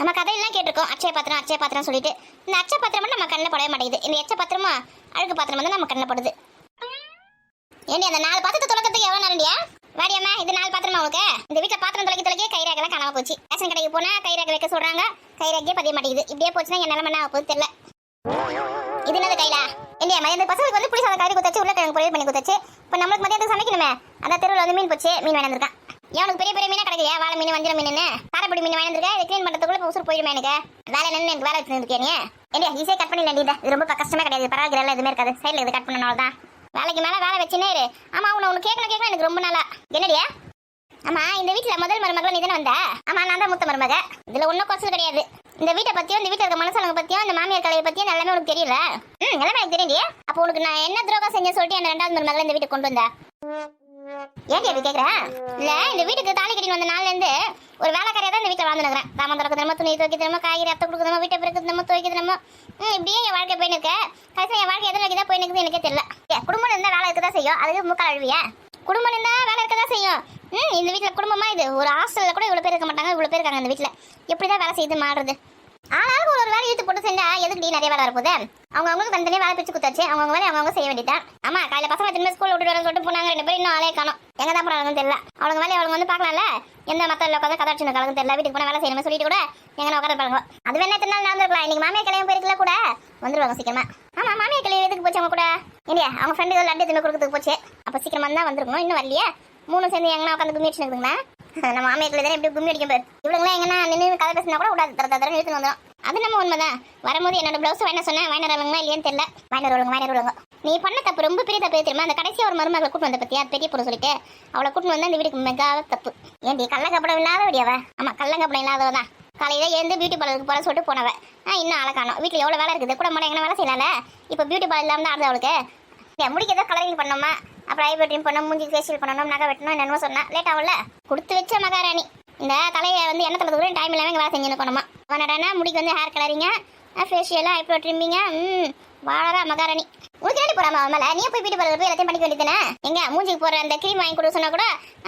நம்ம கதையெல்லாம் கேட்டிருக்கோம். அச்சய பாத்திரம் அச்சய பாத்திரம் சொல்லிட்டு. இந்த அச்சய பாத்திரம் நம்ம கண்ணில் படவே மாட்டேங்குது. இந்த எச்ச பாத்திரமா? அழுக்கு பாத்திரம் வந்து நம்ம கண்ணில் படுது. ஏண்டி அந்த நாலு பாத்திரத்தை துலக்கிறதுக்கு எவ்வளோ நேரண்டியா வாடியம்மா இது நாலு பாத்திரமா உங்களுக்கு இந்த வீட்டில் பாத்திரம் துளைக்க துளைக்க கைரேகெல்லாம் காணாமல் போச்சு. ரேஷன் கடைக்கு போனா கைரேகை வைக்க சொல்றாங்க. கைரேகையே பதிய மாட்டேங்குது. இப்படியே போச்சுன்னா என் நிலைமை என்ன போகுது தெரியல. இது என்னது கையில இல்லையா மதியம் பசங்களுக்கு வந்து புளி சாதம் கறி குத்தாச்சு உருளைக்கிழங்கு பொரியல் பண்ணி குத்தாச்சு. இப்போ நம்மளுக்கு மதியத்துக்கு சமைக்கணுமே? அந்த தெருவில் வந்து மீன் போச்சு. மீன் வேண்டியிருக்கான் ஏன் உனக்கு பெரிய பெரிய மீனா கிடைக்கலையா வாழை மீன் வஞ்சிர மீன் பாரப்படி மீன் வாங்கிருக்க இதை க்ளீன் பண்ணுறதுக்குள்ள உசுறு போயிடுமே எனக்கு. வேலை என்னன்னு எனக்கு வேலை வச்சுருக்கேன் நீ? இல்லையா ஈஸியாக கட் பண்ணி இது. இது ரொம்ப கஷ்டமே கிடையாது. பரவாயில்ல எதுவுமே இருக்காது. சைடில் இது கட் பண்ணனால தான். வேலைக்கு மேலே வேலை வச்சுனே இரு. ஆமா உன்னை உனக்கு கேட்கணும் கேட்கணும் எனக்கு ரொம்ப நாளா. என்னடியா ஆமா இந்த வீட்டுல முதல் மருமகள் நீ தானே வந்த? ஆமா நான் தான் மூத்த மருமக. இதுல ஒன்றும் குறைச்சல் கிடையாது. இந்த வீட்டை பத்தியும் இந்த வீட்டில் இருக்க மனசாலங்க பத்தியும் இந்த மாமியார் கலையை பத்தியும் எல்லாமே உனக்கு தெரியல. ம் எல்லாமே எனக்கு தெரியலையே அப்போ உனக்கு நான் என்ன துரோகம் செஞ்ச சொல்லிட்டு அந்த ரெண்டாவது மருமகளை இந்த வீட்டுக்கு கொண்டு வந்தேன் ஏன் அப்படி கேக்குற? இல்ல இந்த வீட்டுக்கு தாலி கட்டின்னு வந்த நாள்ல இருந்து ஒரு வேலைக்காரியா தான் இந்த வீட்டுல வாழ்ந்துருக்கிறேன் சாமான் திறக்க தினமும் துணி துவைக்க தினமும் காய்கறி அத்தை கொடுக்க தினமும் வீட்டை பிறகு தினமும் துவைக்க தினமும் இப்படியே என் வாழ்க்கை போயின்னு இருக்க. என் வாழ்க்கை எதை நோக்கி தான் போயின்னு எனக்கே தெரியல. குடும்பம் இருந்தா வேலை இருக்க தான் செய்யும். அதுக்கு முக்கால் அழுவியா? குடும்பம் இருந்தா வேலை இருக்க தான் செய்யும். ம் இந்த வீட்டில் குடும்பமா இது? ஒரு ஹாஸ்டல்ல கூட இவ்வளோ பேர் இருக்க மாட்டாங்க இவ்வளோ பேர் இருக்காங்க இந்த வீட்டில் எப்படி தான் வேலை செய்து மாறுறது? ஆனாலும் ஒரு வேலை இழுத்து போட்டு செஞ்சா எதுக்கு நீ நிறைய வேலை வரப்போகுது? அவங்க அவங்களுக்கு தனித்தனியாக வேலை பிரிச்சு குத்தாச்சு அவங்க வேலை அவங்க செய்ய வேண்டியதான் ஆமா காலையில பசங்க திரும்ப ஸ்கூல் விட்டு வரேன்னு சொல்லிட்டு போனாங்க. ரெண்டு பேரும் இன்னும் ஆளே காணும். எங்க தான் போறாங்கன்னு தெரியல. அவங்க வேலையை அவங்க வந்து பார்க்கலாம்ல? எந்த மத்த உட்காந்து கதை சின்ன தெரியல. வீட்டுக்கு போன வேலை செய்யணும்னு சொல்லிட்டு கூட எங்க உட்கார பாருங்க அது வேணா எத்தனை நாள் நடந்திருக்கலாம். இன்னைக்கு மாமியார் கல்யாணம் போயிருக்கல கூட. வந்துருவாங்க சீக்கிரமா. ஆமா மாமியா கல்யாணம் எதுக்கு போச்சு அவங்க கூட? இல்லையா அவங்க ஃப்ரெண்டு லட்டு திரும்ப கொடுக்கறதுக்கு போச்சு. அப்ப சீக்கிரமா தான் வந்துருக்கணும் இன்னும் வரலையே? மூணு சேர்ந்து எங்கன்னா உட்காந்து கும்மி அடிச்சுருக்குங்களா நம்ம மாமியார் தானே எப்படி கும்மி அடிக்கும் பாரு. இவளுங்களாம் எங்கன்னா நின்று கதை பேசினா கூட விடாது. தர தர இழுத்து வந்துடும் அது நம்ம உண்மைதான். வரும்போது என்னோட பிளவுஸ் வேணா சொன்னேன் வாங்கிட்டு வருவாங்களா இல்லையான்னு தெரியல. வாங்கிட்டு வருவாங்க வாங்கிட்டு வருவாங்க நீ பண்ண தப்பு ரொம்ப பெரிய தப்பு தெரியுமா? அந்த கடைசியா ஒரு மருமகளை கூட்டு வந்த பத்தியா? பெரிய பொருள் சொல்லிட்டு. அவளை கூட்டு வந்தா அந்த வீட்டுக்கு மெகாவ தப்பு. ஏண்டி கள்ளக்கப்படம் இல்லாத வடியாவ ஆமா கள்ளக்கப்படம் இல்லாதவ தான். காலையில எழுந்து பியூட்டி பார்லருக்கு போல சொல்லிட்டு போனவ. ஆ இன்னும் ஆளை காணும். வீட்டுல எவ்வளவு வேலை இருக்குது? கூட மாட எங்க வேலை செய்யலாம்ல? இப்போ பியூட்டி பார்லர் இல்லாம தான் ஆடுது அவளுக்கு. முடிக்க ஏதோ கலரிங் பண்ணோமா? அப்புறம் ஐப்ரோட்டின் பண்ணோம் மூஞ்சி ஃபேஷியல் பண்ணணும் நகை வெட்டணும் என்னென்னமோ சொன்னால் லேட் ஆகல கொடுத்து வச்ச மகாராணி. இந்த தலையை வந்து எண்ணெய் தலை தூரம் டைம் இல்லாமல் வேலை செஞ்சுன்னு இருக்கணுமா? அவனடானா முடிக்கு வந்து ஹேர் கலரிங்க ஃபேஷியலாக ஐப்ரோ ட்ரிம்மிங்க ம் வாழறா மகாராணி. உனக்கு என்ன போறாமா அவன் நீ போய் வீட்டு போகிறது போய் எல்லாத்தையும் பண்ணிக்க வேண்டியதானே எங்க மூஞ்சிக்கு போடுற அந்த க்ரீம் வாங்கி கொடுக்க சொன்னா கூட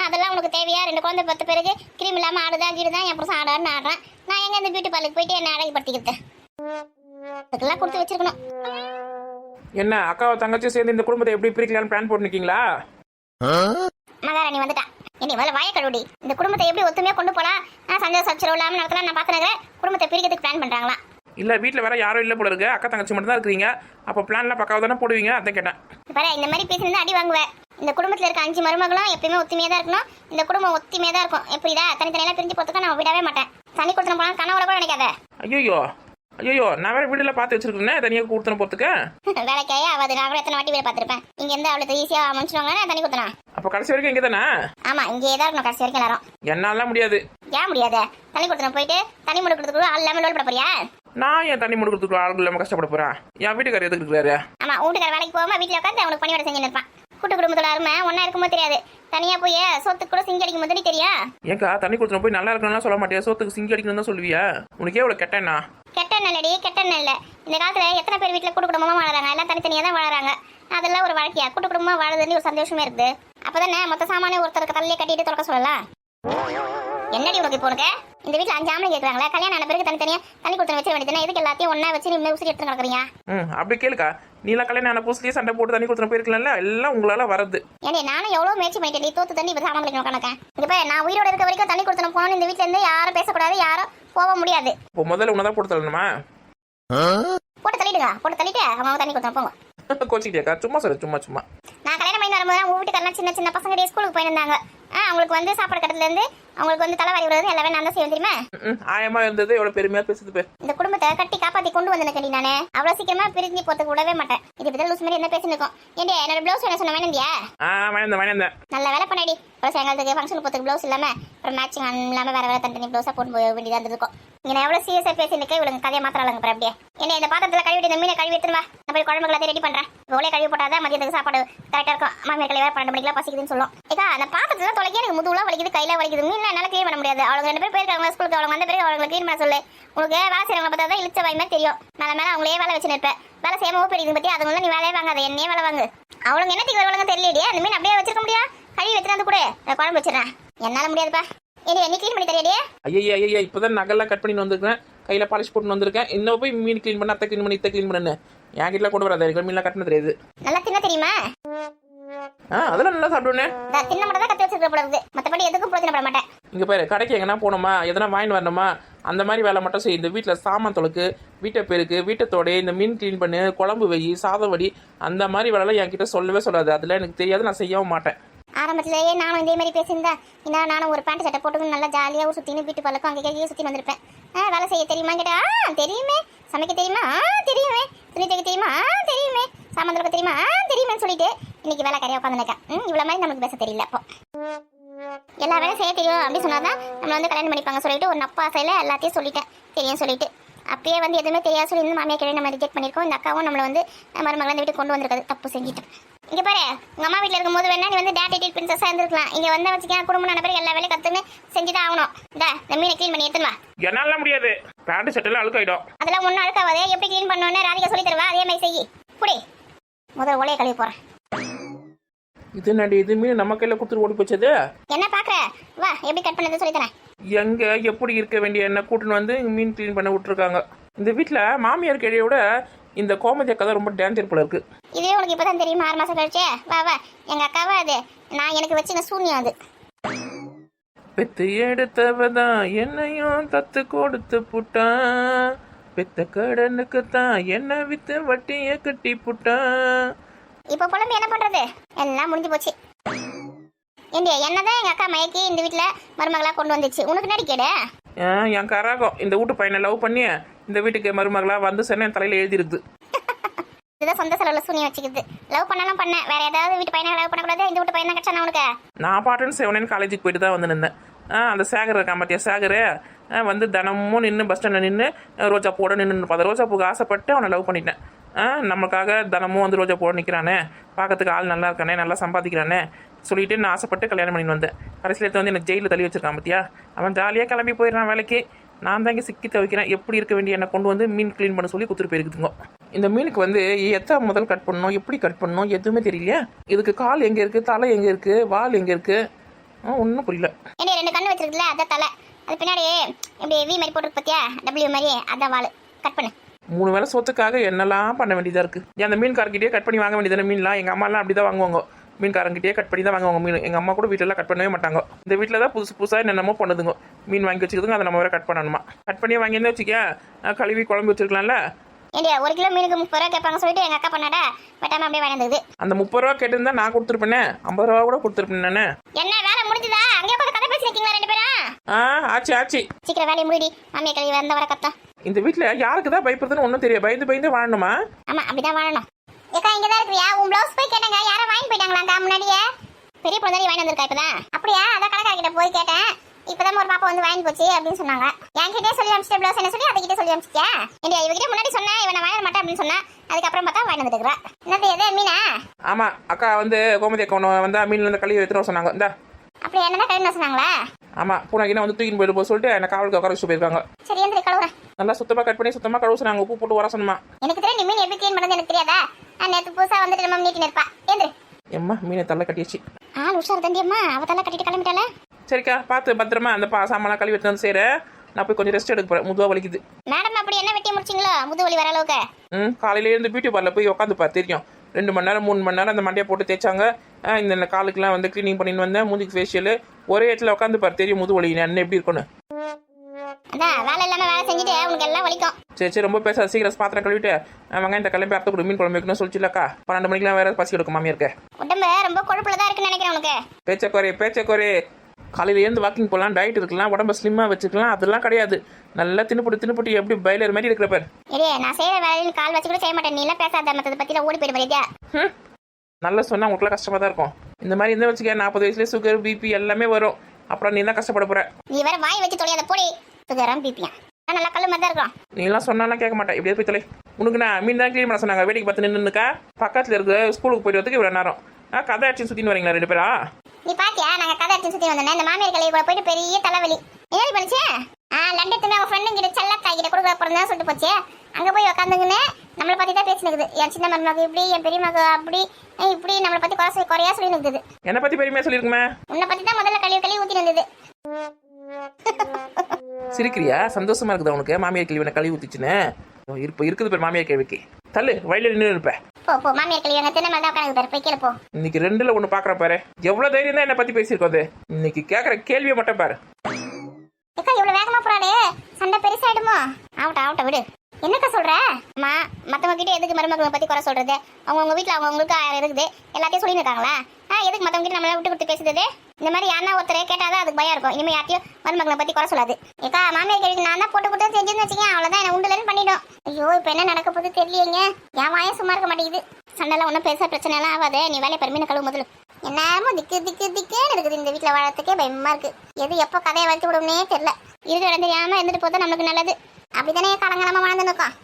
அதெல்லாம் உனக்கு தேவையா? ரெண்டு குழந்தை பத்து பேருக்கு க்ரீம் இல்லாமல் ஆடுதான் கீடுதான் என் புருஷன் ஆடான்னு ஆடுறான். நான் எங்கே இந்த பியூட்டி பார்லருக்கு போயிட்டு என்ன அழகுபடுத்திக்கிறது அதுக்கெல்லாம் கொடுத்து வச்சிருக்கணும். என்ன அக்காவை தங்கச்சி சேர்ந்து இந்த குடும்பத்தை எப்படி பிரிக்கலாம்னு பிளான் போட்டுருக்கீங்களா? மகாராணி வந்துட்டா. இனி வேலை வாய கழுவுடி. இந்த குடும்பத்தை எப்படி ஒத்துமையா கொண்டு போலாம்? நான் சந்தோஷ சச்சரவு இல்லாம நடத்தலாம் நான் பார்த்துனேன் குடும்பத்தை பிரிக்கிறதுக்கு பிளான் பண்றாங்களா? இல்ல வீட்டில் வேற யாரும் இல்லை போல இருக்கு. அக்கா தங்கச்சி மட்டும் தான் இருக்கிறீங்க. அப்போ பிளான்லாம் பக்காவா தானே போடுவீங்க? அதான் கேட்டேன். பாரு இந்த மாதிரி பேசினா அடி வாங்குவேன். இந்த குடும்பத்துல இருக்க அஞ்சு மருமகளும் எப்பயுமே ஒத்துமையா தான் இருக்கணும். இந்த குடும்பம் ஒத்துமையா தான் இருக்கும். எப்படிதா தனித்தனியெல்லாம் பிரிஞ்சு போறதுக்கு நான் விடவே மாட்டேன். தனி கொடுத்துன போனா கனவுல கூட நினைக்காத. ஐயோ ஐயோ நான் வேற வீடுல பார்த்து வச்சிருக்கேன் தனியாக கொடுத்தன போறதுக்கு. வேலைக்காயே ஆகாது. நான் கூட எத்தனை வாட்டி வீட பார்த்திருப்பேன். இங்க இருந்து அவ்வளவு ஈஸியா அமைச்சிருவாங்க நான் தனி கொடுத்தனா அப்போ கடைசி வரைக்கும் இங்கே தானே ஆமா இங்கே தான் இருக்கணும். கடைசி வரைக்கும் எல்லாரும். என்னாலாம் முடியாது. ஏன் முடியாது? தனி கொடுத்தன போயிட்டு தனி முடி கொடுத்துக்கு ஆள் இல்லாம லோல் போறியா? நான் என் தண்ணி முடுக்கிறதுக்கு ஆள் இல்லாமல் கஷ்டப்பட போறேன்? என் வீட்டுக்காரர் எதுக்கு இருக்கிறாரு ஆமா வீட்டுக்கார வேலைக்கு போகாம வீட்டுல உட்காந்து அவனுக்கு பணியோட செஞ்சு நிற்பான் கூட்டு குடும்பத்தோட அருமை ஒன்னா இருக்கும்போது தெரியாது. தனியா போய் சொத்துக்கு கூட சிங்கி அடிக்கும் போது தெரியும் ஏங்கா தண்ணி கொடுத்துன போய் நல்லா இருக்கணும்லாம் சொல்ல மாட்டியா? சோத்துக்கு சிங்கி அடிக்கணும் தான் சொல்லுவியா? உனக்கே இவ்வளோ கெட்டேன்னா கெட்ட நல்லடி கெட்ட நல்ல இந்த காலத்துல எத்தனை பேர் வீட்டுல கூட்டு குடும்பமா வாழறாங்க? எல்லாம் தனித்தனியா தான் வாழறாங்க. அதெல்லாம் ஒரு வாழ்க்கையா? கூட்டு குடும்பமா வாழறதுல ஒரு சந்தோஷமே இருக்குது அப்பதானே மொத்த சாமானே ஒருத்தருக்கு தள்ளியே கட்டிட்டு திறக்க சொல்லலாம் என்னடி உனக்கு இப்போ உனக்கு? இந்த வீட்டுல அஞ்சு ஆம்பளை கேட்கறாங்களா கல்யாணம் ஆன பிறகு தனித்தனியா தனி கொடுத்து வச்சிட வேண்டியதுனா எதுக்கு எல்லாத்தையும் ஒண்ணா வச்சு நீ உசுரி எடுத்து நடக்கிறீங்க ம் அப்படி கேளுக்கா. நீலாம் கல்யாணம் ஆன புதுசுலேயே சண்டை போட்டு தண்ணி கொடுத்துன போயிருக்கலாம்ல? எல்லாம் உங்களால வரது. ஏன்டி நானும் எவ்வளவு முயற்சி பண்ணிட்டேன். நீ தோத்து தண்ணி இப்போ சாமான் கணக்கேன் இது பாரு நான் உயிரோட இருக்க வரைக்கும் தண்ணி கொடுத்தணும் போனோம் இந்த வீட்ல இருந்து யாரும் பேசக்கூடாது யாரும் போக முடியாது. இப்போ முதல்ல உன்னதான் போட்டு தள்ளணுமா? போட்டு தள்ளிடுங்க போட்டு தள்ளிட்டு அவங்க தண்ணி கொடுத்தணும் போங்க. கோச்சிக்கிட்டியாக்கா? சும்மா சொல்லு சும்மா சும்மா. நான் கல்யாணம் பண்ணி வரும்போது உங்க வீட்டுக்காரலாம் சின்ன சின்ன பசங்க ஸ்கூலுக்கு போயிருந்தாங்க. ஆ அவங்களுக்கு வந்து சாப்பாடு கட்டத்துல இருந்து அவங்களுக்கு வந்து தலைவாரி விடுறது எல்லாமே நான் தான் செய்வேன் தெரியுமா? ஆயமா இருந்தது எவ்வளவு பெருமையா பேசுது பேர் இந்த குடும்பத்தை கட்டி காப்பாத்தி கொண்டு வந்தேன் நானு. அவ்வளவு சீக்கிரமா பிரிஞ்சு போறதுக்கு விடவே மாட்டேன். இது பத்தி லூஸ் மாதிரி என்ன பேசிருக்கோம் ஏண்டி என்னோட பிளவுஸ் வேணும் சொன்ன வேணுந்தியா ஆ வேணாம் வேணாம் நல்ல வேலை பண்ணடி. ஒரு சாயங்காலத்துக்கு ஃபங்க்ஷன் போகிறதுக்கு ப்ளவுஸ் இல்லாம அப்புறம் மேட்சிங் இல்லாம வேற வேற தனித்தனி ப்ளவுஸா போட்டு போக வேண்டியதா இருக்கும் இங்க நான் எவ்வளவு சீரியஸா பேசிட்டு இவளுங்க கதையை மாத்திராங்க அப்புறம் அப்படியே. என்ன இந்த பாத்திரத்துல கழுவிட்டு இந்த மீனை கழுவி எடுத்துட்டு வா. நான் போய் குழம்புகளை ரெடி பண்றேன். இவ்வளோ கழுவி போட்டாதான் மதியத்துக்கு சாப்பாடு கரெக்டா இருக்கும். மாமியார் கழுவி பன்னெண்டு மணிக்கெல்லாம் பசிக்குதுன்னு சொல்லும். ஏக்கா அந்த பாத்திரத்துல தொலைக்கி எனக்கு முதுகுலாம் வலிக்குது கையில வலிக்குது. மீன் என்னால க்ளீன் பண்ண முடியாது. அவங்க ரெண்டு பேர் போயிருக்காங்க ஸ்கூலுக்கு. அவங்க வந்த பிறகு அவங்களை க்ளீன் பண்ண சொல்லு. உங்களுக்கு வேலை செய்யறவங்க பார்த்தா தான் இழுச்ச வாய் மாதிரி தெரியும். மேல மேல அவங்களே வேலை வச்சு நிற்பேன் வேலை செய்யாம பெரிய பத்தி அதுங்க நீ வேலையே வாங்காத. என்னையே வேலை வாங்கு. அவளுங்க என்னத்துக்கு வருவாங்க தெரியலையே? அந்த மீன் அப்படியே வச்சிருக்க முடியும் கழுவி வச்சுட்டு கூட. நான் குழம்பு வச்சிடறேன். என்னால முடியாதுப்பா. ஏடி நீ க்ளீன் பண்ணி தரியாடி ஐயா ஐயா இப்போதான் நகெல்லாம் கட் பண்ணி வந்திருக்கேன். கையில் பாலிஷ் போட்டு வந்திருக்கேன். இன்னும் போய் மீன் க்ளீன் பண்ண அத்தை க்ளீன் பண்ணி இத்தை க்ளீன் பண்ணு என் கிட்ட கொண்டு வராது. எனக்கு மீன்லாம் கட்டின தெரியாது. நல்லா தின்ன தெரியுமா? ஆ அதெல்லாம் நல்லா சாப்பிடுவேனே நான் தின்ன மட்டும் தான் கத்து வச்சிருக்க போடுறது மற்றபடி எதுக்கும் பிரயோஜனப்பட மாட்டேன். இங்கே பாரு கடைக்கு எங்கன்னா போகணுமா? எதனா வாங்கிட்டு வரணுமா? அந்த மாதிரி வேலை மட்டும் செய். இந்த வீட்டில் சாமான் தொலைக்கு வீட்டை பெருக்கு வீட்டை தொடை இந்த மீன் க்ளீன் பண்ணு குழம்பு வை சாதம் வடி அந்த மாதிரி வேலைலாம் என்கிட்ட சொல்லவே சொல்லாது. அதெல்லாம் எனக்கு தெரியாது நான் செய்யவும் மாட்டேன். ஆரம்பத்திலேயே நானும் இதே மாதிரி பேசியிருந்தா இன்னும் நானும் ஒரு பேண்ட் சட்டை போட்டு நல்லா ஜாலியாக ஊர் சுற்றின்னு வீட்டு பழக்கம் அங்கே கேட்க சுற்றி வந்திருப்பேன். ஆ வேலை செய்ய தெரியுமா கேட்டா ஆ தெரியுமே. சமைக்க தெரியுமா? ஆ தெரியுமே. துணி தைக்க தெரியுமா? ஆ தெரியுமே. சாமான் தெரியுமா? ஆ தெரியுமேன்னு சொல்லிட்டு இன்னைக்கு வேலை கரையா உட்காந்துருக்கேன் ம் இவ்வளோ மாதிரி நமக்கு பேச தெரியல அப்போ. எல்லா வேலையும் செய்ய தெரியும் அப்படின்னு சொன்னாதான் நம்மளை வந்து கல்யாணம் பண்ணிப்பாங்க சொல்லிட்டு ஒரு ஆசையில் எல்லாத்தையும் சொல்லிட்டேன். தெரியும் சொல்லிட்டு. அப்பயே வந்து எதுவுமே தெரியாது சொல்லி இருந்து மாமியா கிட்ட நம்ம ரிஜெக்ட் பண்ணியிருக்கோம். இந்த அக்காவும் நம்மளை வந்து மருமகளை வீட்டுக்கு கொண்டு வந்திருக்காது தப்பு செஞ்சுட்டேன் இங்க பாரு உங்க அம்மா வீட்ல இருக்கும்போது வேணா நீ வந்து டேட் எயிட் பிரின்சஸா இருந்திருக்கலாம். இங்க வந்தா வச்சுக்க குடும்பம் நல்ல பேர் எல்லா வேலையும் கத்துன்னு செஞ்சுதான் ஆகணும். இந்த இந்த மீனை க்ளீன் பண்ணி எடுத்துன்னு வா. என்னால முடியாது. பேண்ட் சட்டெல்லாம் அழுக்காயிடும். அதெல்லாம் ஒன்றும் அழுக்காவதே. எப்படி க்ளீன் பண்ணணும்னு ராதிகா சொல்லி தருவா? அதே மாதிரி செய் புடி முதல் ஒலைய கழுவி போறேன். இது நடி இது மீன் நம்ம கையில் கொடுத்துட்டு ஓடி போச்சது? என்ன பாக்குற? வா எப்படி கட் பண்ணது சொல்லி தரேன். எங்க எப்படி இருக்க வேண்டிய என்ன? கூட்டின்னு வந்து மீன் க்ளீன் பண்ண விட்டுருக்காங்க. இந்த வீட்டில் மாமியார் கிழியை விட இந்த கோமதி அக்கா தான் ரொம்ப டேஞ்சர் போல இருக்கு. இதே உனக்கு இப்பதான் தெரியுமா? ஆறு மாசம் கழிச்சே. வா வா. எங்க அக்காவா அது நான் எனக்கு வச்சுங்க சூன்யம் அது. பெத்து எடுத்தவதான் என்னையும் தத்து கொடுத்து புட்டான். பெத்த கடனுக்கு தான் என்ன வித்து வட்டிய கட்டி புட்டான். இப்போ புலம்பு என்ன பண்றது? எல்லாம் முடிஞ்சு போச்சு. ஏண்டி என்னதான் எங்க அக்கா மயக்கி இந்த வீட்டுல மருமகளா கொண்டு வந்துச்சு? உனக்கு நடிக்கேடு என் கராகம். இந்த வீட்டு பையனை லவ் பண்ணி இந்த வீட்டுக்கு மருமகளா வந்து சொன்ன என் தலையில எழுதிருக்கு இதுதான் சொந்த செலவுல சூனியம் வச்சுக்குது. லவ் பண்ணலாம் பண்ணேன் வேற ஏதாவது வீட்டு பையனை லவ் பண்ணக்கூடாது? இந்த வீட்டு பையனை கிடைச்சா உனக்கு? நான் பாட்டுன்னு செவனேன்னு காலேஜுக்கு போயிட்டு தான் வந்து நின்றேன் ஆ அந்த சேகர் இருக்கான் பார்த்தியா சேகர் வந்து தினமும் நின்று பஸ் ஸ்டாண்டில் நின்று ரோஜா பூவோட நின்று பார்த்த ரோஜா பூக்கு ஆசைப்பட்டு அவனை லவ் பண்ணிட்டேன். நமக்காக தினமும் வந்து ரோஜா போட நிற்கிறானே பார்க்கறதுக்கு ஆள் நல்லா இருக்கானே நல்லா சம்பாதிக்கிறானே. சொல்லிட்டு நான் ஆசைப்பட்டு கல்யாணம் பண்ணி வந்தேன். கடைசியில் எடுத்து வந்து எனக்கு ஜெயிலில் தள்ளி வச்சிருக்கான் பார்த்தியா அவன் ஜாலியாக கிளம்பி போயிடுறான் வேலைக்கு. நான் தான் இங்கே சிக்கி தவிக்கிறேன். எப்படி இருக்க வேண்டிய என்னை கொண்டு வந்து மீன் க்ளீன் பண்ண சொல்லி கொடுத்துட்டு போயிருக்குதுங்க. இந்த மீனுக்கு வந்து எத்தனை முதல் கட் பண்ணணும் எப்படி கட் பண்ணணும் எதுவுமே தெரியலையா. இதுக்கு கால் எங்கே இருக்குது தலை எங்கே இருக்குது வால் எங்கே இருக்குது ஒன்றும் புரியல. என்ன ரெண்டு கண்ணு வச்சிருக்குல்ல அதான் தலை. அது பின்னாடி இப்படி வி மாதிரி போட்டுருக்கு பார்த்தியா டபிள்யூ மாதிரி அதான் வால். கட் பண்ணு. மூணு வேளை சொத்துக்காக என்னெல்லாம் பண்ண வேண்டியதாக இருக்குது அந்த மீன்காரங்கிட்டே கட் பண்ணி வாங்க வேண்டியதானே மீன்லாம்? எங்கள் அம்மாலாம் அப்படி தான் வாங்குவாங்க. மீன்காரங்கிட்டே கட் பண்ணி தான் வாங்குவாங்க மீன். எங்கள் அம்மா கூட வீட்டிலலாம் கட் பண்ணவே மாட்டாங்க. இந்த வீட்டில் தான் புதுசு புதுசாக என்னென்னமோ பண்ணுதுங்க. மீன் வாங்கி வச்சுக்கிறதுங்க அதை நம்ம வேற கட் பண்ணணுமா? கட் பண்ணி வாங்கியிருந்தா வச்சுக்க அஹ் கழுவி குழம்பு வச்சிருக்கலாம்ல? ஏண்டி ஒரு கிலோ மீனுக்கு முப்பது ரூபா கேட்பாங்க சொல்லிட்டு எங்க அக்கா பண்ணாடா வெட்டாம அப்படியே வாங்கி வந்தது. அந்த முப்பது ரூபா கேட்டிருந்தா நான் கொடுத்துருப்பேனே? ஐம்பது ரூபா கூட கொடுத்துருப்பேன் நானு. என்ன வேலை முடிஞ்சுதா? அங்கே உட்காந்து கதை பேசிருக்கீங்களா ரெண்டு பேரும்? ஆ ஆச்சு ஆச்சு. சீக்கிரம் வேலையை முடிடி. மாமியா கழுவி வந்த வர கத்தம் இந்த வீட்டில் யாருக்கு தான் பயப்படுறதுன்னு ஒன்றும் தெரியும் பயந்து பயந்து வாழணுமா? ஆமா அப்படிதான் வாழணும். ஏக்கா இங்க தான் இருக்கிறியா? உன் ப்ளவுஸ் போய் கேட்டாங்க. யாரோ வாங்கி போயிட்டாங்களாக்கா முன்னாடியே? பெரிய பொண்ணு வாங்கி வந்திருக்கா இப்பதான்? அப்படியா? அதான் கடைக்கார கிட்ட போய் கேட்டேன். இப்பதான் ஒரு பாப்பா வந்து வாங்கி போச்சு அப்படின்னு சொன்னாங்க. என்கிட்டே சொல்லி அமிச்சிட்ட ப்ளவுஸ் என்ன சொல்லி? அதுக்கிட்டே சொல்லி அமிச்சிட்டியா ஏண்டியா இவகிட்ட முன்னாடி சொன்னேன். இவனை வாங்க மாட்டேன் அப்படின்னு சொன்னா அதுக்கப்புறம் பார்த்தா வாங்கி வந்துருக்குறா என்னது எது மீனா? ஆமாம் அக்கா வந்து கோமதி அக்கா ஒன்று வந்து மீன்ல இருந்து கழுவி எடுத்துட்டு வர சொன்னாங்க. இந்த அப்படி என்னதான் கழுவின சொன்னாங்களா ஆமாம் பூனைக்கின வந்து தூக்கின்னு போயிட்டு போக சொல்லிட்டு என்னை காவலுக்கு உட்கார வச்சு போயிருக்காங்க. சரி எந்திரி கழுவுறேன். நல்லா சுத்தமாக கட் பண்ணி சுத்தமாக கழுவு சொன்னாங்க. உப்பு போட்டு வர சொன்னமா எனக்கு தெரியும் நீ மீன் எப்படி க்ளீன் பண்ணது எனக்கு தெரியாதா? நான் நேற்று புதுசா வந்துட்டு நம்ம நீட்டி நிற்பா எந்திரி. எம்மா மீனை தள்ள கட்டியாச்சு. ஆ உஷார் தண்டியம்மா. அவ தலை கட்டிட்டு கிளம்பிட்டால சரிக்கா பார்த்து பத்திரமா அந்த பா சாமான்லாம் கழுவி எடுத்து வந்து சேர. நான் போய் கொஞ்சம் ரெஸ்ட் எடுக்க போகிறேன் முதுவா வலிக்குது. மேடம் அப்படி என்ன வெட்டி முடிச்சிங்களோ? முது வலி வர அளவுக்கு? ம் காலையில இருந்து பியூட்டி பார்லர் போய் உட்காந்துப்பார் தெரியும். ரெண்டு மணி நேரம் மூணு மணி நேரம் அந்த மண்டையை போட்டு தேய்ச்சாங்க. இந்த காலுக்குலாம் வந்து க்ளீனிங் பண்ணின்னு வந்தேன். மூஞ்சிக்கு ஃபேஷியல் ஒரே இடத்துல உட்காந்துப்பார் தெரியும் முது வலி என்ன எப்படி இருக்கணும் அதான் வேலை இல்லாம வேலை செஞ்சுட்டு உனக்கு எல்லாம் வலிக்கும். சரி சரி ரொம்ப பேச சீக்கிரம் பாத்திரம் கழுவிட்டு. வெங்காயம் இந்த கிளம்பி அர்த்த கூட. மீன் குழம்பு வைக்கணும்னு சொல்லிச்சுலக்கா பன்னெண்டு மணிக்கெலாம் வேற பசி எடுக்கும் மாமியாருக்கு உடம்பு ரொம்ப கொழுப்புல தான் இருக்குன்னு நினைக்கிறேன் உனக்கு. பேச்சக்கோரே பேச்சக்கோரே. காலையில இருந்து வாக்கிங் போகலாம். டயட் இருக்கலாம். உடம்ப ஸ்லிம்மாக வச்சுக்கலாம். அதெல்லாம் கிடையாது. நல்லா தின்னுபுட்டு தின்னுபுட்டு எப்படி பயிலர் மாதிரி இருக்கிற பேர். நான் செய்யற வேலையில் கால் வச்சு கூட செய்ய மாட்டேன். நீ எல்லாம் பேசாத. மத்தத பத்தி ஓடி போயிடு. நல்லா சொன்னா உங்களுக்குலாம் கஷ்டமா தான் இருக்கும். இந்த மாதிரி இருந்தா வச்சுக்க நாற்பது வயசுல சுகர் பிபி எல்லாமே வரும். அப்புறம் நீ தான் கஷ்டப்பட போற? நீ வேற வாய் வச்சு தொலையாத போடி. சுகரம் பிபியா நல்லா கல்லு மாதிரி தான் இருக்கும் நீ எல்லாம் சொன்னாலாம் கேட்க மாட்டேன். இப்படியே போய் தொலை. உனக்கு நான் மீன் தான் க்ளீன் பண்ண சொன்னாங்க. வேடிக்கை பார்த்து நின்னுக்கா? பக்கத்துல இருக்க ஸ்கூலுக்கு போயிட்டு வரதுக்கு இவ்வளவு நேரம். ஆ கதை அடிச்சு சுத்தின்னு வரீங்களா ரெண்டு பேரா? நீ பாத்தியா? நாங்க கதை அடிச்சு சுத்தி வந்தோம் இந்த மாமியார் கலையை கூட போயிட்டு பெரிய தலைவலி. என்ன பண்ணிச்சு? ஆ லண்டத்துமே அவன் ஃப்ரெண்டு கிட்ட செல்லத்தாய் கிட்ட கொடுக்க போறதா சொல்லிட்டு போச்சு. அங்க போய் உட்காந்துங்கன்னு நம்மளை பத்தி தான் பேசினுக்குது என் சின்ன மருமக இப்படி என் பெரிய மக அப்படி இப்படி நம்மளை பத்தி குறை சொல்லி குறையா சொல்லி நிக்குது. என்னை பத்தி பெருமையா சொல்லியிருக்குமே உன்னை பத்தி தான் முதல்ல கழுவி கழுவி ஊத்தி இருந்தது சிரிக்கிறியா? சந்தோஷமா இருக்குதா உனக்கு? மாமியார் கேள்வி என்ன கழுவி ஊத்திச்சுன்னு? இப்போ இருக்குது பேர் மாமியார் கேள்விக்கு தள்ளு வயலில் நின்று இருப்ப. போ போ மாமியார் கல்வி அங்கே தின்ன மேலே தான் உட்காந்து பாரு போய் கீழே போ. இன்னைக்கு ரெண்டுல ஒன்று பார்க்குற பாரு. எவ்வளோ தைரியம் தான் என்னை பற்றி பேசியிருக்கோம் அது. இன்னைக்கு கேட்குற கேள்வியை மட்டும் பாரு. அக்கா இவ்வளவு வேகமா போறாளே. சண்டை பெருசாயிடுமோ ஆவட்டும் ஆவட்டும் விடு. என்னக்கா சொல்ற? அம்மா மத்தவங்க கிட்ட எதுக்கு மருமகளை பத்தி குறை சொல்றது? அவங்க உங்க வீட்டுல அவங்க உங்களுக்கு இருக்குது. எல்லாத்தையும் சொல்லி இருக்காங்களா ஆ எதுக்கு மத்தவங்க கிட்ட நம்மள விட்டு கொடுத்து பேசுறது? இந்த மாதிரி யாரா ஒருத்தர் கேட்டாதான் அதுக்கு பயம் இருக்கும். இனிமே யார்ட்டையும் மருமகளை பத்தி குறை சொல்லாது. ஏக்கா மாமியார் கேள்வி நான் தான் போட்டு கொடுத்து செஞ்சுன்னு வச்சுக்கேன் அவ்வளவுதான் என்ன உண்டுலன்னு பண்ணிடும் ஐயோ இப்ப என்ன நடக்க போகுது தெரியலையேங்க. என் வாயம் சும்மா இருக்க மாட்டேங்குது. சண்டைலாம் ஒன்றும் பெருசா பிரச்சனை எல்லாம் ஆகாது. நீ வேலையை பெருமையை கழுவு முதல்ல. என்னமோ திக்கு திக்கு திக்குன்னு இருக்குது இந்த வீட்டில் வாழறதுக்கே பயமா இருக்கு. எது எப்போ கதையை வளர்த்து விடும்னே தெரியல. இருக்கிற இடம் தெரியாம இருந்துட்டு போதா நம்மளுக்கு நல்லது. அப்படிதானே காலங்க நம்ம வாழ்ந்துன்னு இருக்கோம்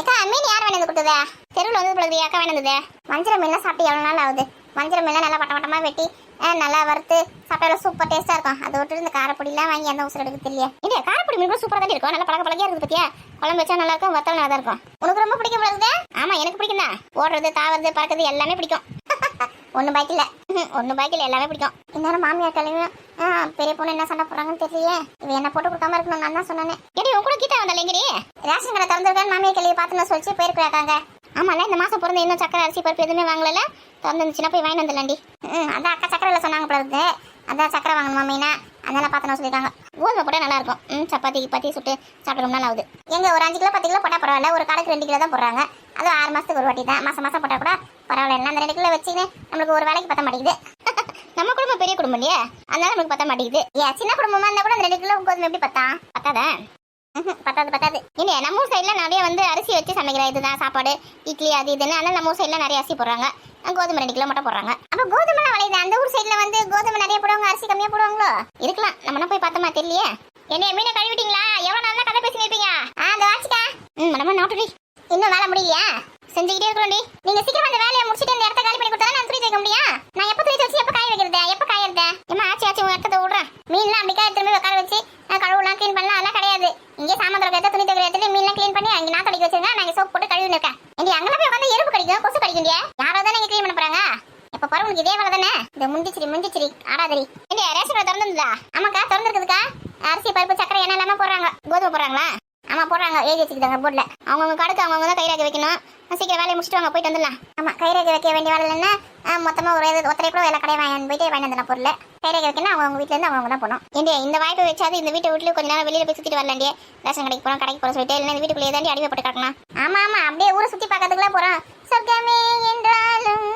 ஏக்கா மீன் யார் வேணும் கொடுத்தது? தெருவில் வந்து பிள்ளைங்க அக்கா வேணுந்தது வஞ்சிர மீன்லாம் சாப்பிட்டு எவ்வளோ நாள் ஆகுது? வஞ்சிர மீன்லாம் நல்லா வட்ட வட்டமாக வெட்டி நல்லா வறுத்து சாப்பிட்டா சூப்பர் டேஸ்ட்டாக இருக்கும். அதை விட்டு இந்த காரப்பொடிலாம் வாங்கி அந்த உசுர எடுக்க தெரியல இல்லையா காரப்பொடி மீன் கூட சூப்பராக தான் இருக்கும். நல்லா பழக பழகியா இருக்குது பத்தியா? குழம்பு வச்சா நல்லா இருக்கும் வத்தல் நல்லா தான் இருக்கும். உனக்கு ரொம்ப பிடிக்கும் போல ஆமா எனக்கு பிடிக்கும் தான் ஓடுறது தாவறது பறக்கிறது எல்லாமே பிடிக்கும். ஒன்றும் பாய்க்கல இல்லை ஒன்றும் பாக்கி எல்லாமே பிடிக்கும். இன்னொரு மாமியார் கல்வியும் பெரிய பொண்ணு என்ன சண்டை போடுறாங்கன்னு தெரியலையே. இவன் என்ன போட்டு கொடுக்காம இருக்கணும் நான் தான் சொன்னேன். எடி உன் கூட கீட்டா வந்தாலே எங்கடி? ரேஷன் கடை திறந்துருக்கேன் மாமியார் கல்வி பார்த்துன்னு சொல்லிச்சு போயிருக்கிறாங்க ஆமாம்ல இந்த மாதம் பிறந்த இன்னும் சக்கரை அரிசி பருப்பு எதுவுமே வாங்கல திறந்துச்சுன்னா போய் வாங்கி வந்துடலாண்டி. ம் அதான் அக்கா சக்கரையில் சொன்னாங்க போல அதான் சக்கரை வாங்கணுமா மெயினாக அதனால் பார்த்தணும் சொல்லியிருக்காங்க. கோதுமை போட்டால் நல்லாயிருக்கும் ம் சப்பாத்தி பத்தி சுட்டு சாப்பிட்டு ரொம்ப நாள் ஆகுது. எங்கள் ஒரு அஞ்சு கிலோ பத்து கிலோ போட்டால் பரவாயில்ல. ஒரு கடைக்கு ரெண்டு கிலோ தான் போடுறாங்க. அதுவும் ஆறு மாதத்துக்கு ஒரு வாட்டி தான். மாதம் மாதம் போட்டால் கூட பரவாயில்ல. என்ன அந்த ரெண்டு கிலோ வச்சுன்னு நம்மளுக்கு ஒரு வேலைக்கு பத்த மாட்டேங்குது. நம்ம குடும்பம் பெரிய குடும்பம் இல்லையா? அதனால நமக்கு பத்த மாட்டேங்குது. ஏன் சின்ன குடும்பமாக இருந்தால் கூட அந்த ரெண்டு கிலோ கோதுமை எப்படி பத்தா? பத்தாதா? பத்தாது பத்தாது. இல்லையா நம்ம ஊர் சைடில் நிறைய வந்து அரிசி வச்சு சமைக்கிற இதுதான் சாப்பாடு இட்லி அது இதுன்னு. ஆனால் நம்ம ஊர் சைடில் நிறைய அரிசி போடுறாங்க. கோதுமை ரெண்டு கிலோ மட்டும் போடுறாங்க. அப்போ கோதுமை விளையுது? அந்த ஊர் சைடில் வந்து கோதுமை நிறைய போடுவாங்க அரிசி கம்மியாக போடுவாங்களோ? இருக்கலாம். நம்ம போய் பார்த்தோமா தெரியலையே. என்ன மீனை கழுவிட்டீங்களா? எவ்வளோ நல்லா கதை பேசி நிற்பீங்க ஆ அந்த வாட்சிக்கா ம் நம்ம நாட்டுடி. இன்னும் வேலை முடியலையா? செஞ்சுக்கிட்டே இருக்கிறோம்டி நீங்க சீக்கிரம் அந்த வேலையை முடிச்சுட்டு இந்த இடத்த காலி பண்ணி கொடுத்தா நான் துணி துவைக்க முடியும் நான் எப்போ துணி துவச்சு எப்போ காய வைக்கிறது எப்போ காயறது ஏமா ஆச்சு ஆச்சு உங்க இடத்த விடுறேன் மீன்லாம் அப்படிக்கா திரும்பி உட்கார வச்சு நான் கழுவுலாம் க்ளீன் பண்ணலாம் அதெல்லாம் கிடையாது இங்கே சாமான் திறக்க துணி துவைக்கிற இடத்துல மீன்லாம் க்ளீன் பண்ணி அங்கே நான் தொலைக்க வச்சிருங்க நான் சோப் போட்டு கழுவி இருக்கேன் இங்கே அங்கே போய் உட்காந்து எறும்பு கடிக்கும் கொசு கடிக்கும் யாரோ தான் நீங்க க்ளீன் பண்ண போறாங்க இப்ப பாரு உனக்கு இதே வேலை தானே இந்த முந்திச்சிரி முந்திச்சிரி ஆடாதரி ரேஷன் கடை திறந்துருந்தா ஆமாக்கா திறந்துருக்குதுக்கா. அரிசி பருப்பு சக்கரை என்ன எல்லாமே போடுறாங்க. கோதுமை போடுறாங்களா? ஆமா போடுறாங்க. எழுதி வச்சுக்கிட்டாங்க போர்டில் அவங்கவுங்க கடுத்து அவங்கவுங்க தான் கைராக வைக்கணும். சீக்கிரம் வேலையை முடிச்சுட்டு வாங்க போயிட்டு வந்துடலாம். ஆமா கைரேகை வைக்க வேண்டிய வேலை இல்லைன்னா மொத்தமா ஒரு ஒத்தரை கூட எல்லா கடையை வாங்கி போயிட்டு வாங்கி வந்துடலாம் பொருள். கைரேகை வைக்கணும் அவங்க வீட்டுல இருந்து அவங்க தான் போனோம் ஏண்டியா இந்த வாய்ப்பை வச்சாது இந்த வீட்டை விட்டு கொஞ்ச நேரம் வெளியில போய் சுத்திட்டு வரலாண்டியே ரேஷன் கடைக்கு போறோம் கடைக்கு போற சொல்லிட்டு இல்லை இந்த வீட்டுக்குள்ளே தாண்டி அடிமைப்பட்டு கிடக்கலாம் ஆமா ஆமா அப்படியே ஊரை சுத்தி பார்க்கறதுக்குலாம் போறோம். சொர்க்கமே என்றாலும்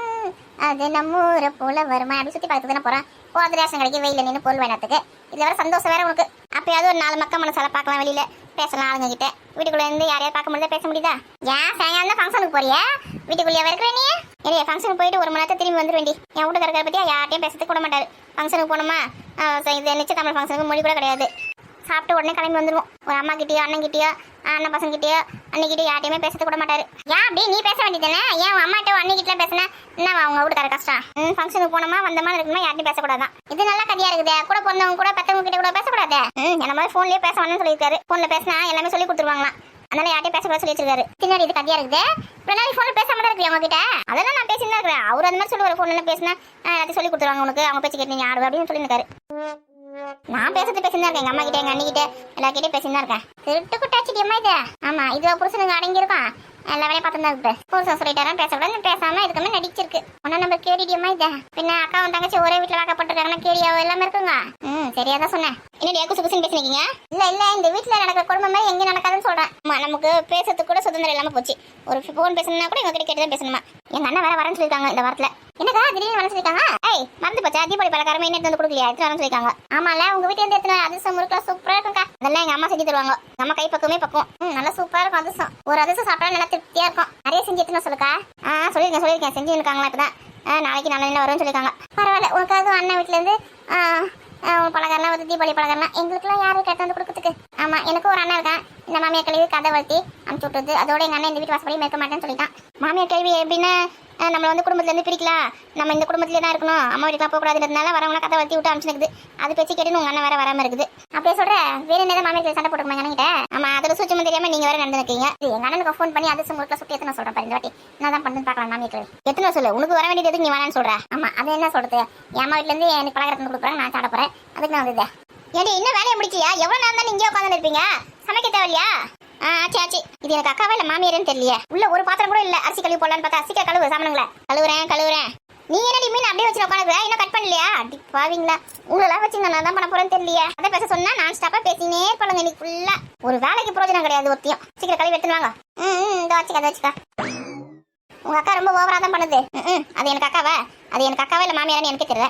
அது நம்ம ஊரை போல வருமா? அப்படி சுத்தி பார்க்கறது தானே போறோம் ரேஷன் கடைக்கு வெயில் நின்று பொருள் வேணாத்துக்கு இதில் வர சந்தோஷம் வேற உனக்கு. அப்பயாவது ஒரு நாலு மக்கள் மனசால பார்க்கலாம் வெளியில. பேசலாம் ஆளுங்க கிட்ட வீட்டுக்குள்ள இருந்து யாரையாவது பார்க்க முடியல பேச முடியுதா? ஏன் சாயங்காலம் தான் ஃபங்க்ஷனுக்கு போறியா? வீட்டுக்குள்ளேயே இருக்கிற நீ? இல்லையா ஃபங்க்ஷனுக்கு போயிட்டு ஒரு மணி நேரத்தை திரும்பி வந்துட வேண்டி என் வீட்டுக்காரரை பத்தி யார்ட்டையும் பேசுறதுக்கு கூட மாட்டாரு. ஃபங்க்ஷனுக்கு போனோமா? இது நிச்சய தமிழ் ஃபங்க்ஷனுக்கு மொழி கூட கிடையாது. சாப்பிட்டு உடனே கிளம்பி வந்துருவோம். ஒரு அம்மா கிட்டயோ அண்ணன் கிட்டயோ அண்ணன் பசங்க கிட்டயோ அன்னைக்கிட்டயோ யார்ட்டையுமே பேச கூட மாட்டாரு. ஏன் அப்படி? நீ பேச வேண்டியதானே ஏன் உன் அம்மாட்ட அன்னை கிட்ட பேசினேன் என்ன அவங்க வீட்டுக்கார கஷ்டம். ம் ஃபங்க்ஷனுக்கு போனோமா வந்தமா இருக்கணுமா யார்ட்டையும் பேசக்கூடாதான். இது நல்ல கதையா இருக்குது. கூட பிறந்தவங்க கூட பெத்தவங்க கிட்ட கூட பேசக்கூடாது? ம் என்ன மாதிரி ஃபோன்லயே பேச வேணும்னு சொல்லியிருக்காரு. ஃபோன்ல பேசினா எல்லாமே சொல்லி கொடுத்துருவாங்களாம். அதனால யார்ட்டையும் பேச சொல்லி வச்சிருக்காரு பின்னாடி இது கதையா இருக்குது? இவ்வளவு நாள் ஃபோன்ல பேசாம தான் இருக்கு உங்ககிட்ட? அதெல்லாம் நான் பேசிட்டு தான் இருக்கிறேன் அவர் அந்த மாதிரி சொல்லுவார் ஃபோன்ல பேசினா எல்லாத்தையும் சொல்லி கொடுத்துருவாங்க உனக்கு. அவங்க பேச்சு கேட்டு நீ அப்படின்னு சொல்லியிருக்காரு. நான் பேசுறது பேசினா இருக்கேன். எங்க அம்மா கிட்ட எங்க அண்ணிக்கிட்ட எல்லா கிட்டே பேசினா இருக்கேன். திருட்டு குட்டாச்சிடி அம்மா இது. ஆமா இது புருஷனுங்க அடங்கியிருக்கான் எல்லா வேலையும் பார்த்து இருக்கு புருஷன் சொல்லிட்டாரன் பேசக்கூடாது பேசாம இதுக்குமே நடிச்சிருக்கு. ஒன்றும் நம்ம கேடிடியம்மா இதா. பின்ன அக்கா தங்கச்சி ஒரே வீட்டுல வாக்கப்பட்டிருக்காங்கன்னா கேடியாவோ எல்லாமே இருக்குங்க. ம் சரியா தான் சொன்னேன். என்னடி குசு குசுன்னு பேசினீங்க? இல்ல இல்ல இந்த வீட்டில் நடக்கிற குடும்பம் மாதிரி எங்க நடக்காதுன்னு சொல்கிறேன் நமக்கு பேசுறதுக்கு கூட சுதந்திரம் இல்லாம போச்சு. ஒரு ஃபோன் பேசணும்னா கூட எங்க கிட்ட கேட்டு தான் பேசணுமா? எங்க அண்ணன் வேற வரேன்னு சொல்லியிருக்காங்க இந்த வாரத்தில். என்னக்கா திடீர்னு வர சொல்லியிருக்காங்க? ஏய் மறந்து போச்சா? தீபாவளி பலகாரமே என்ன வந்து கொடுக்கலையா? எடுத்து வரேன்னு சொல்லிருக்காங்க ஆமால உங்க வீட்டுல இருந்து எத்தனை அதிர்ஷ்டம் முறுக்கலாம் சூப்பரா இருக்கும்க்கா. அதெல்லாம் எங்க அம்மா செஞ்சு தருவாங்க. நம்ம கை பக்கமே பக்கம் ம் நல்லா சூப்பராக இருக்கும் அதிர்ஷ்டம் ஒரு அதிர்ஷ்டம் சாப்பிட்டா நல்லா திருப்தியா இருக்கும். நிறைய செஞ்சு எடுத்துன்னு வர சொல்லுக்கா. ஆ சொல்லியிருக்கேன் சொல்லியிருக்கேன். செஞ்சு இருக்காங்களா இப்பதான். ஆ, நாளைக்கு நல்ல நாள் வரும்னு சொல்லியிருக்காங்க. பரவாயில்ல உனக்காக அண்ணன் வீட்டுல இருந்து ஆ, ஆ, உன் பலகாரம்லாம் வந்து தீபாவளி பலகாரம்லாம் எங்களுக்குலாம் யாரும் கேட்டு வந்து கொடுக்கறதுக்கு? ஆமா எனக்கு ஒரு அண்ணன் இருக்கான். இந்த மாமியார் கழுவி கதை வளர்த்தி அனுப்பிச்சு விட்டுறது அதோட எங்க அண்ணன் இந்த வீட்டு வாசப்படி இருக்க மாட்டேன்னு சொல்லிட்டான். மாமியார் கேள்வி எப்படின்னா நம்மளை நம்மள வந்து குடும்பத்துல இருந்து பிரிக்கலாம் நம்ம இந்த குடும்பத்துல தான் இருக்கணும். அம்மா வீட்டுக்கு போகக்கூடாதுன்றதுனால வரவங்கள கதை வளர்த்தி விட்டு அனுப்பிச்சுக்குது அது பேச்சு கேட்டு உங்க அண்ணன் வேற வராம இருக்குது. அப்படியே சொல்ற வேற என்ன மாமியார் சண்டை போட்டுக்கோங்க என்கிட்ட ஆமா அதோட சுச்சமும் தெரியாம நீங்க வேற நடந்துருக்கீங்க எங்க அண்ணனுக்கு ஃபோன் பண்ணி அது உங்களுக்கு சுட்டி எத்தனை சொல்றேன் பாரு இந்த வாட்டி. என்ன தான் பண்ணு பார்க்கலாம் மாமியார் கேள்வி எத்தனை சொல்லு? உனக்கு வர வேண்டியது எதுக்கு நீ வேணான்னு சொல்ற? ஆமா அது என்ன சொல்றது? என் அம்மா வீட்ல இருந்து எனக்கு பலகாரத்தை கொடுக்குறாங்க நான் சாப்பிட போறேன். அதுக்கு நான் வந்து ஏடி இன்னும் வேலையை முடிச்சியா? எவ்வளோ நேரம் தான் இங்கே உட்காந்து இருப்பீங்க? சமைக்க தேவையில்லையா? ஆ ஆச்சு ஆச்சு. இது எனக்கு அக்காவா இல்ல மாமியாருன்னு தெரியலையே. உள்ள ஒரு பாத்திரம் கூட இல்ல. அரிசி கழுவி போடலான்னு பார்த்தா சீக்கிரம் கழுவு சாமனுங்களா. கழுவுறேன் கழுவுறேன். நீ என்னடி மீன் அப்படியே வச்சு உட்காந்து இன்னும் கட் பண்ணலையா? அப்படி பாவீங்களா? உங்களெல்லாம் வச்சு நான் தான் பண்ண போறேன்னு தெரியலையே. அதை பேச சொன்னா நான் ஸ்டாப்பா பேசினே இருப்பாளுங்க இன்னைக்கு ஃபுல்லா ஒரு வேலைக்கு பிரயோஜனம் கிடையாது ஒத்தியம் சீக்கிரம் கழுவி எடுத்துன்னு வாங்க. ம் இந்த வச்சுக்க அதை வச்சுக்கா. உங்க அக்கா ரொம்ப ஓவரா தான் பண்ணுது. அது எனக்கு அக்காவா? அது எனக்கு அக்காவா இல்ல மாமியாரன்னு எனக்கு தெரியல.